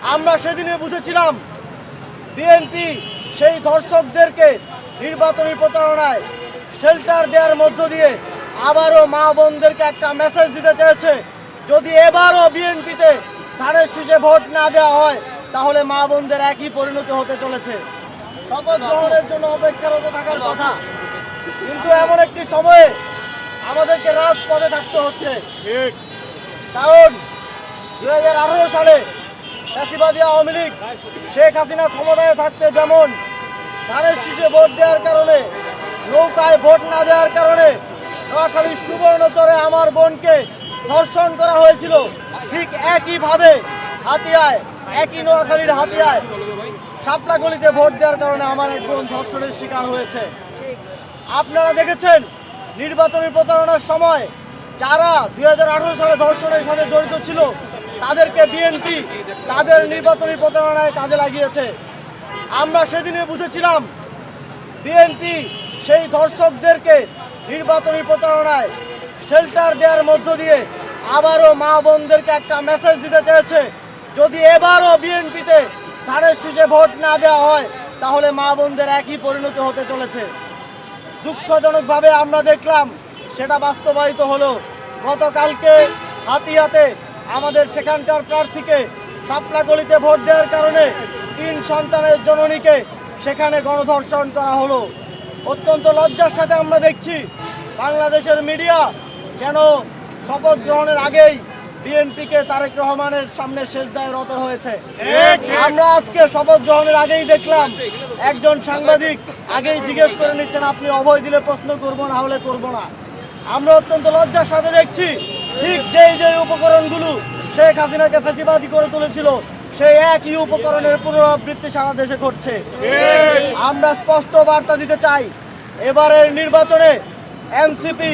আমরা সেদিনে বুঝেছিলাম বিএনপি সেই ধর্ষকদেরকে নির্বাচনী প্রচারণায় শেল্টার দেওয়ার মধ্য দিয়ে আবারও মা বোনদেরকে একটা মেসেজ দিতে চেয়েছে যদি এবারও বিএনপিতে ধানের শীষে ভোট না দেওয়া হয় তাহলে মা বোনদের একই পরিণতি হতে চলেছে। শপথ গ্রহণের জন্য অপেক্ষারত থাকার কথা। কিন্তু এমন একটি সময়ে আমাদেরকে রাজপথে থাকতে হচ্ছে। কারণ দু হাজার আঠারো সালে ফ্যাসিবাদী আওয়ামী লীগ শেখ হাসিনা ক্ষমতায় থাকতে যেমন ধানের শীষে ভোট দেওয়ার কারণে, নৌকায় ভোট না দেওয়ার কারণে নোয়াখালীর সুবর্ণচরে আমার বোনকে ধর্ষণ করা হয়েছিল, ঠিক একইভাবে হাতিয়ায়, একই নোয়াখালীর হাতিয়ায় শাপলাগলিতে ভোট দেওয়ার কারণে আমার এক বোন ধর্ষণের শিকার হয়েছে। আপনারা দেখেছেন নির্বাচনী প্রচারণার সময় যারা দুই হাজার আঠারো সালে ধর্ষণের সাথে জড়িত ছিল তাদেরকে বিএনপি তাদের নির্বাচনী প্রচারণায় কাজে লাগিয়েছে। আমরা সেদিনে বুঝেছিলাম, বিএনপি সেই ধর্ষকদেরকে নির্বাচনী প্রচারণায় শেল্টার দেওয়ার মধ্য দিয়ে আবারও মা বোনদেরকে একটা মেসেজ দিতে চেয়েছে। যদি এবারও বিএনপিতে ধানের শীষে ভোট না দেওয়া হয়, তাহলে মা বোনদের একই পরিণতি হতে চলেছে। দুঃখজনকভাবে আমরা দেখলাম, সেটা বাস্তবায়িত হলো। গতকালকে হাতিয়াতে আমাদের সেখানকার প্রার্থীকে সাপলাগলিতে ভোট দেওয়ার কারণে তিন সন্তানের জননীকে সেখানে গণধর্ষণ করা হলো। অত্যন্ত লজ্জার সাথে আমরা দেখছি বাংলাদেশের মিডিয়া যেন শপথ গ্রহণের আগেই বিএনপিকে তারেক রহমানের সামনে শেষ দায় রত হয়েছে। আমরা আজকে শপথ গ্রহণের আগেই দেখলাম একজন সাংবাদিক আগেই জিজ্ঞেস করে নিচ্ছেন, আপনি অভয় দিলে প্রশ্ন করব না হলে করব না? আমরা অত্যন্ত লজ্জার সাথে দেখছি ঠিক যেই যে উপকরণগুলো শেখ হাসিনাকে ফেসিবাদী করে তুলেছিল সেই একই উপকরণের পুনরাবৃত্তি সারা দেশে ঘটছে। আমরা স্পষ্ট বার্তা দিতে চাই এবারের নির্বাচনে এনসিপি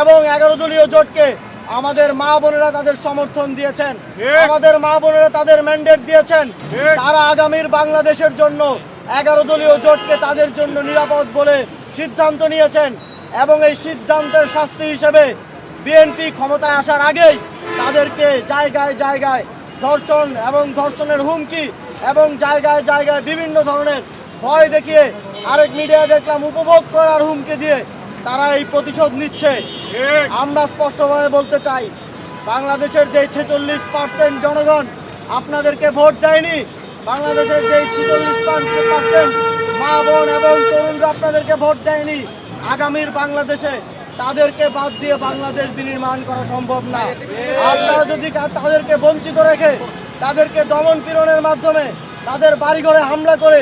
এবং এগারো দলীয় জোটকে আমাদের মা বোনেরা তাদের সমর্থন দিয়েছেন আমাদের মা বোনেরা তাদের ম্যান্ডেট দিয়েছেন। তারা আগামীর বাংলাদেশের জন্য এগারো দলীয় জোটকে তাদের জন্য নিরাপদ বলে সিদ্ধান্ত নিয়েছেন এবং এই সিদ্ধান্তের শাস্তি হিসেবে বিএনপি ক্ষমতায় আসার আগেই তাদেরকে জায়গায় জায়গায় ধর্ষণ এবং ধর্ষণের হুমকি এবং জায়গায় জায়গায় বিভিন্ন ধরনের ভয় দেখিয়ে আরেক মিডিয়া দেখলাম উপভোগ করার হুমকি দিয়ে তারা এই প্রতিশোধ নিচ্ছে। আমরা স্পষ্টভাবে বলতে চাই, বাংলাদেশের যে ছেচল্লিশ পার্সেন্ট জনগণ আপনাদেরকে ভোট দেয়নি, বাংলাদেশের যে ছেচল্লিশ পার্সেন্ট মা, বোন এবং তরুণরা আপনাদেরকে ভোট দেয়নি, আগামীর বাংলাদেশে তাদেরকে বাদ দিয়ে বাংলাদেশ বিনির্মাণ করা সম্ভব না। আপনারা যদি তাদেরকে বঞ্চিত রেখে তাদেরকে দমন পীড়নের মাধ্যমে তাদের বাড়িঘরে হামলা করে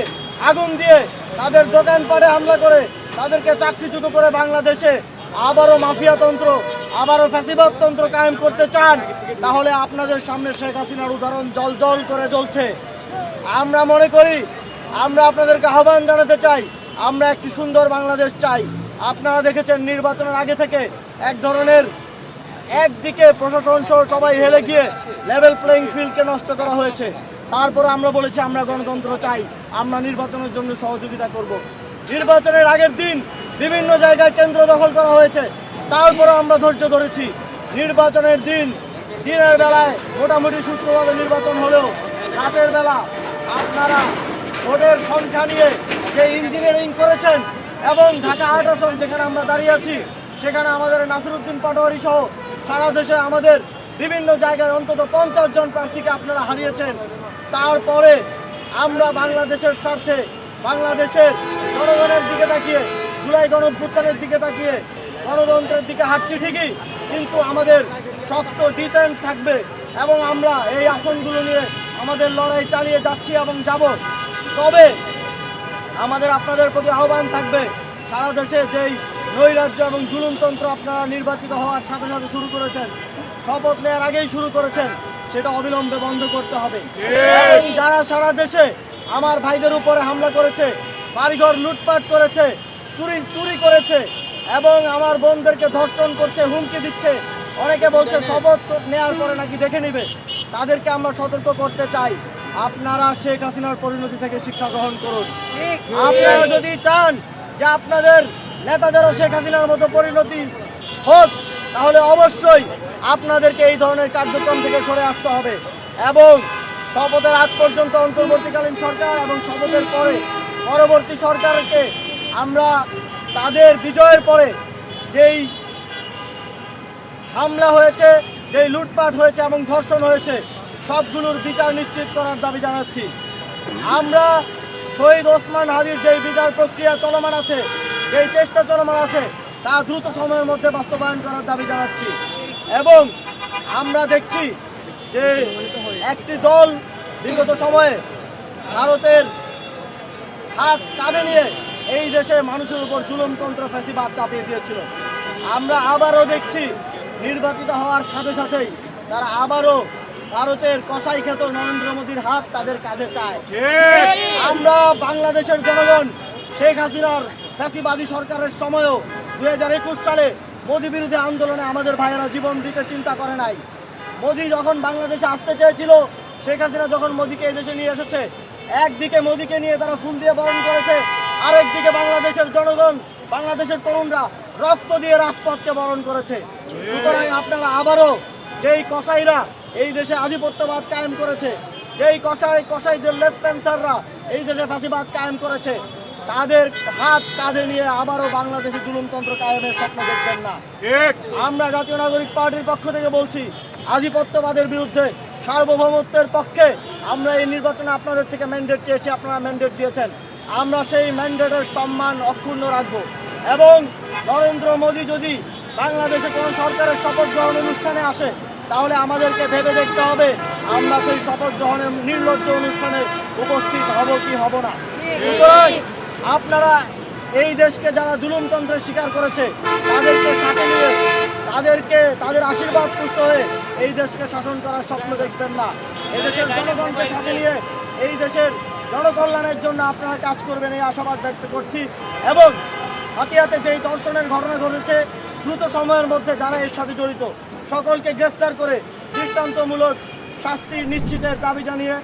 আগুন দিয়ে তাদের দোকানপাটে হামলা করে তাদেরকে চাকরিচ্যুত করে বাংলাদেশে আবারও মাফিয়াতন্ত্র আবারও ফ্যাসিবাদ তন্ত্র কায়েম করতে চান, তাহলে আপনাদের সামনে শেখ হাসিনার উদাহরণ জল জল করে জ্বলছে। আমরা মনে করি, আমরা আপনাদেরকে আহ্বান জানাতে চাই, আমরা একটি সুন্দর বাংলাদেশ চাই। আপনারা দেখেছেন নির্বাচনের আগে থেকে এক ধরনের একদিকে প্রশাসন সহ সবাই হেলে গিয়ে লেভেল প্লেইং ফিল্ডকে নষ্ট করা হয়েছে। তারপরে আমরা বলেছি, আমরা গণতন্ত্র চাই, আমরা নির্বাচনের জন্য সহযোগিতা করব। নির্বাচনের আগের দিন বিভিন্ন জায়গায় কেন্দ্র দখল করা হয়েছে। তারপরে আমরা ধৈর্য ধরেছি। নির্বাচনের দিন, দিনের বেলায় মোটামুটি সুস্থভাবে নির্বাচন হলেও রাতের বেলা আপনারা ভোটের সংখ্যা নিয়ে যে ইঞ্জিনিয়ারিং করেছেন এবং ঢাকা আট আসন, যেখানে আমরা দাঁড়িয়ে আছি, সেখানে আমাদের নাসিরুদ্দিন পাটোয়ারি সহ সারা দেশে আমাদের বিভিন্ন জায়গায় অন্তত পঞ্চাশ জন প্রার্থীকে আপনারা হারিয়েছেন। তারপরে আমরা বাংলাদেশের স্বার্থে, বাংলাদেশের জনগণের দিকে তাকিয়ে, জুলাই গণভ্যুত্থানের দিকে তাকিয়ে, গণতন্ত্রের দিকে হাঁটছি ঠিকই, কিন্তু আমাদের শক্ত ডিসেন্ট থাকবে এবং আমরা এই আসনগুলো নিয়ে আমাদের লড়াই চালিয়ে যাচ্ছি এবং যাব। তবে আমাদের আপনাদের প্রতি আহ্বান থাকবে। সারা দেশে যেই নৈরাজ্য এবং জুলুমতন্ত্র আপনারা নির্বাচিত হওয়ার সাথে সাথে শুরু করেছেন, শপথ নেওয়ার আগেই শুরু করেছেন, সেটা অবিলম্বে বন্ধ করতে হবে। যারা সারা দেশে আমার ভাইদের উপরে হামলা করেছে, বাড়িঘর লুটপাট করেছে, চুরি চুরি করেছে এবং আমার বোনদেরকে ধর্ষণ করছে, হুমকি দিচ্ছে, অনেকে বলছে শপথ নেওয়ার পরে নাকি দেখে নিবে। তাদেরকে আমরা সতর্ক করতে চাই। আপনারা শেখ হাসিনার পরিণতি থেকে শিক্ষা গ্রহণ করুন। আপনারা যদি চান যে আপনাদের নেতাদেরও শেখ হাসিনার মতো পরিণতি হোক তাহলে অবশ্যই আপনাদেরকে এই ধরনের কার্যক্রম থেকে সরে আসতে হবে এবং শপথের আগ পর্যন্ত অন্তর্বর্তীকালীন সরকার এবং শপথের পরে পরবর্তী সরকারকে আমরা তাদের বিজয়ের পরে যেই হামলা হয়েছে যেই লুটপাট হয়েছে এবং ধর্ষণ হয়েছে সবগুলোর বিচার নিশ্চিত করার দাবি জানাচ্ছি। আমরা শহীদ ওসমান হাদির যেই বিচার প্রক্রিয়া চলমান আছে, যেই চেষ্টা চলমান আছে, তা দ্রুত সময়ের মধ্যে বাস্তবায়ন করার দাবি জানাচ্ছি। এবং আমরা দেখছি যে একটি দল বিগত সময়ে ভারতের হাত কাঁধে নিয়ে এই দেশে মানুষের উপর জুলুমতন্ত্র ফেসিবাদ চাপিয়ে দিয়েছিল। আমরা আবারও দেখছি, নির্বাচিত হওয়ার সাথে সাথেই তারা আবারও ভারতের কসাই খ্যাত নরেন্দ্র মোদীর হাত তাদের কাঁধে চায়। আমরা বাংলাদেশের জনগণ শেখ হাসিনার ফ্যাসিবাদী সরকারের সময়ও দু হাজার একুশ সালে মোদী বিরোধী আন্দোলনে আমাদের ভাইয়েরা জীবন দিতে চিন্তা করে নাই। মোদী যখন বাংলাদেশে আসতে চেয়েছিল শেখ হাসিনা যখন মোদীকে এই দেশে নিয়ে এসেছে একদিকে মোদীকে নিয়ে তারা ফুল দিয়ে বরণ করেছে আরেকদিকে বাংলাদেশের জনগণ বাংলাদেশের তরুণরা রক্ত দিয়ে রাজপথকে বরণ করেছে। সুতরাং আপনারা আবারও যেই কসাইরা এই দেশে আধিপত্যবাদ কায়েম করেছে। যেই কসাই কসাইদের লেসপেন্সাররা এই দেশে ফাঁসিবাদ কায়েম করেছে। তাদের হাত কাঁধে নিয়ে আবারও বাংলাদেশে জুলুমতন্ত্র কায়েমের স্বপ্ন দেখবেন না। আমরা জাতীয় নাগরিক পার্টির পক্ষ থেকে বলছি আধিপত্যবাদের বিরুদ্ধে সার্বভৌমত্বের পক্ষে আমরা এই নির্বাচনে আপনাদের থেকে ম্যান্ডেট চেয়েছি আপনারা ম্যান্ডেট দিয়েছেন। আমরা সেই ম্যান্ডেটের সম্মান অক্ষুণ্ণ রাখব। এবং নরেন্দ্র মোদী যদি বাংলাদেশে কোনো সরকারের শপথ গ্রহণ অনুষ্ঠানে আসে তাহলে আমাদেরকে ভেবে দেখতে হবে, আমরা সেই শপথ গ্রহণের নির্লজ্জ অনুষ্ঠানে উপস্থিত হব কি হব না। সুতরাং আপনারা এই দেশকে যারা জুলুমতন্ত্রের শিকার করেছে, তাদেরকে সাথে নিয়ে, তাদেরকে, তাদের আশীর্বাদ পুষ্ট হয়ে এই দেশকে শাসন করার স্বপ্ন দেখবেন না। এই দেশের জনগণকে সাথে নিয়ে এই দেশের জনকল্যাণের জন্য আপনারা কাজ করবেন এই আশাবাদ ব্যক্ত করছি এবং হাতিয়াতে যেই দর্শনের ঘটনা ঘটেছে, দ্রুত সময়ের মধ্যে যারা এর সাথে জড়িত সকলকে গ্রেফতার করে দৃষ্টান্তমূলক শাস্তি নিশ্চিতের দাবি জানিয়ে